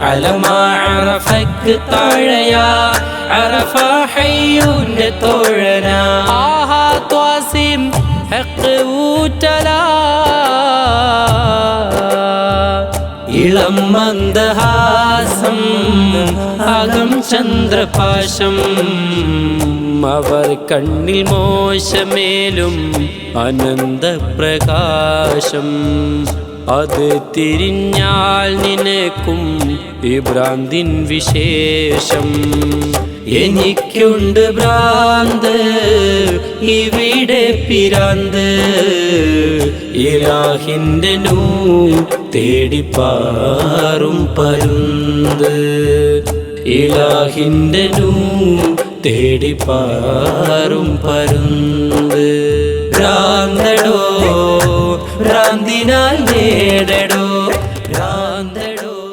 അലമാ അറഫക്ക് താഴയാ അറഫ ഹയ്യൂന്റെ തോഴനാ. ആഹാ ത്വാസിം ഹക്ക് ഊറ്റലാ. ഇളം മന്ദഹാസം അകം ചന്ദ്രപാശം. അവർ കണ്ണിൽ മോശമേലും അനന്തപ്രകാശം. അത് തിരിഞ്ഞാൽ നിനക്കും വിഭ്രാന്തിൻ വിശേഷം. എനിക്കുണ്ട് ഭ്രാന്ത് ഇവിടെ പിരാന്ത്. ഇലാഹിന്റെ നൂ തേടിപ്പാറും പരുന്ത്. ഇലാഹിന്റെ നൂ തേടിപ്പാറും പരുന്ത്. ഭ്രാന്തടോ ഭ്രാന്തിനാൽ നേടടോ? ഭ്രാന്തടോ?